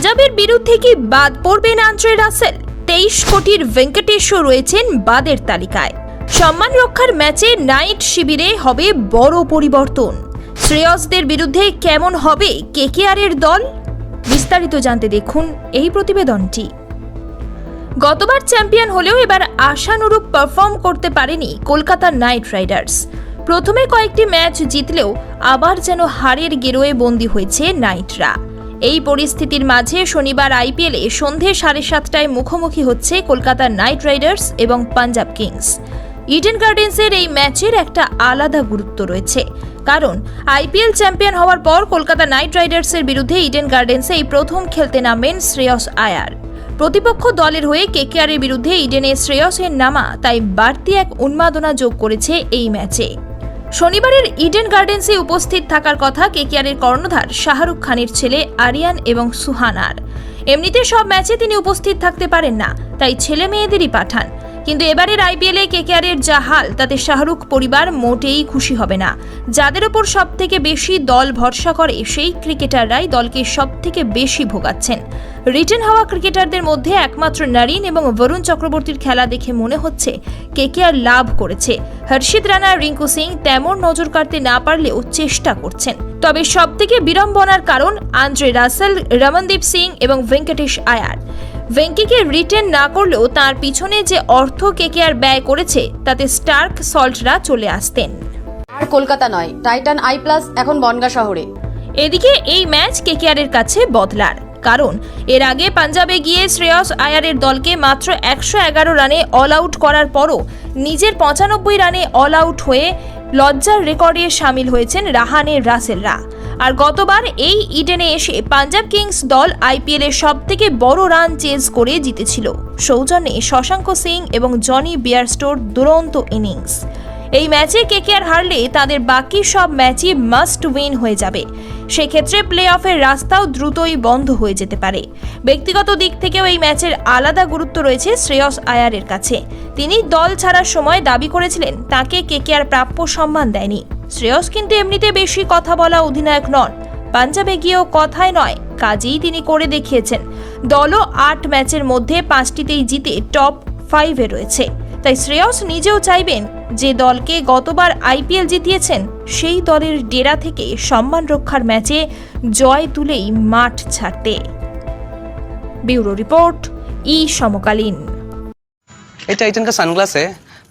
পাঞ্জাবের বিরুদ্ধে কি বাদ পড়বেন আন্দ্রে রাসেল? তেইশ কোটির ভেঙ্কটেশও রয়েছেন বাদের তালিকায়। সম্মান রক্ষার ম্যাচে নাইট শিবিরে হবে বড় পরিবর্তন। শ্রেয়সদের বিরুদ্ধে কেমন হবে কেকেআরের দল? বিস্তারিত জানতে দেখুন এই প্রতিবেদনটি। গতবার চ্যাম্পিয়ন হলেও এবার আশানুরূপ পারফর্ম করতে পারেনি কলকাতা নাইট রাইডার্স। প্রথমে কয়েকটি ম্যাচ জিতলেও আবার যেন হারের গেরোয়ে বন্দী হয়েছে নাইটরা। এই পরিস্থিতির মাঝে শনিবার আইপিএলে সন্ধে সাড়ে সাতটায় মুখোমুখি হচ্ছে কলকাতা নাইট রাইডার্স এবং পাঞ্জাব কিংস। ইডেন গার্ডেন্সের এই ম্যাচের একটা আলাদা গুরুত্ব রয়েছে। কারণ, আইপিএল চ্যাম্পিয়ন হওয়ার পর কলকাতা নাইট রাইডার্সের বিরুদ্ধে ইডেন গার্ডেন্সে এই প্রথম খেলতে নামেন শ্রেয়স আয়ার। প্রতিপক্ষ দলের হয়ে কেকেআরের বিরুদ্ধে ইডেনে শ্রেয়সের নামা, তাই বাড়তি এক উন্মাদনা যোগ করেছে এই ম্যাচে। শনিবারের ইডেন গার্ডেন্সে উপস্থিত থাকার কথা কেকিয়ারের কর্ণধার শাহরুখ খানের ছেলে আরিয়ান এবং সুহানার। এমনিতে সব ম্যাচে তিনি উপস্থিত থাকতে পারেন না, তাই ছেলে মেয়েদেরই পাঠান। কিন্তু এবারের আইপিএলে কেকেআরের যা হাল, তাতে শাহরুখ পরিবার মোটেই খুশি হবে না। যাদের ওপর সব থেকে বেশি দল ভরসা করে, সেই ক্রিকেটাররাই দলকে সব থেকে বেশি ভোগাচ্ছেন। রিটেন হওয়া ক্রিকেটারদের মধ্যে একমাত্র নারিন এবং বরুণ চক্রবর্তীর খেলা দেখে মনে হচ্ছে, কেকেআর লাভ করেছে। হর্ষিত রানা, রিঙ্কু সিং তেমন নজর কাড়তে না পারলেও চেষ্টা করছেন। তবে সব থেকে বিড়ম্বনার কারণ আন্দ্রে রাসেল, রমনদীপ সিং এবং ভেঙ্কটেশ আয়ার। ভেঙ্কিকে রিটেন না করলেও তার পিছনে যে অর্থ কেকেআর ব্যয় করেছে তাতে স্টার্ক সল্টরা চলে আসতেন। আর কলকাতা নয় টাইটান আই প্লাস এখন বনগা শহরে। এদিকে এই ম্যাচ কেকেআরের কাছে বদলার। কারণ এর আগে পাঞ্জাবে গিয়ে শ্রেয়স আয়ারের দলকে মাত্র একশো এগারো রানে অল আউট করার পরও নিজের পঁচানব্বই রানে অল আউট হয়ে লজ্জার রেকর্ডে সামিল হয়েছেন রাহানের রাসেলরা। আর গতবার এই ইডেনে এসে পাঞ্জাব কিংস দল আইপিএলের সব থেকে বড় রান চেজ করে জিতেছিল। সৌজন্যে শশাঙ্ক সিং এবং জনি বিয়ারস্টোর দুরন্ত ইনিংস। এই ম্যাচে কেকেআর হারলে তাদের বাকি সব ম্যাচই মাস্ট উইন হয়ে যাবে। সেক্ষেত্রে প্লে অফের রাস্তাও দ্রুতই বন্ধ হয়ে যেতে পারে। ব্যক্তিগত দিক থেকেও এই ম্যাচের আলাদা গুরুত্ব রয়েছে শ্রেয়স আয়ারের কাছে। তিনি দল ছাড়ার সময় দাবি করেছিলেন, তাকে কেকেআর প্রাপ্য সম্মান দেয়নি। শ্রেয়স কিন্তু এমনিতে বেশি কথা বলা অধিনায়ক নন। পাঞ্জাবে গিয়েও কথায় নয়, কাজেই তিনি করে দেখিয়েছেন। দলও আট ম্যাচের মধ্যে পাঁচটিতেই জিতে টপ ফাইভে রয়েছে। তাই শ্রেয়স নিজেও চাইবেন যে দলকে গতবার আইপিএল জিতিয়েছেন, সেই দলের ডেরা থেকে সম্মান রক্ষার ম্যাচে জয় তুলেই মাঠ ছাড়তে। ব্যুরো রিপোর্ট, ই সমকালীন। এটা একজনকে সানগ্লাস। হ্যাঁ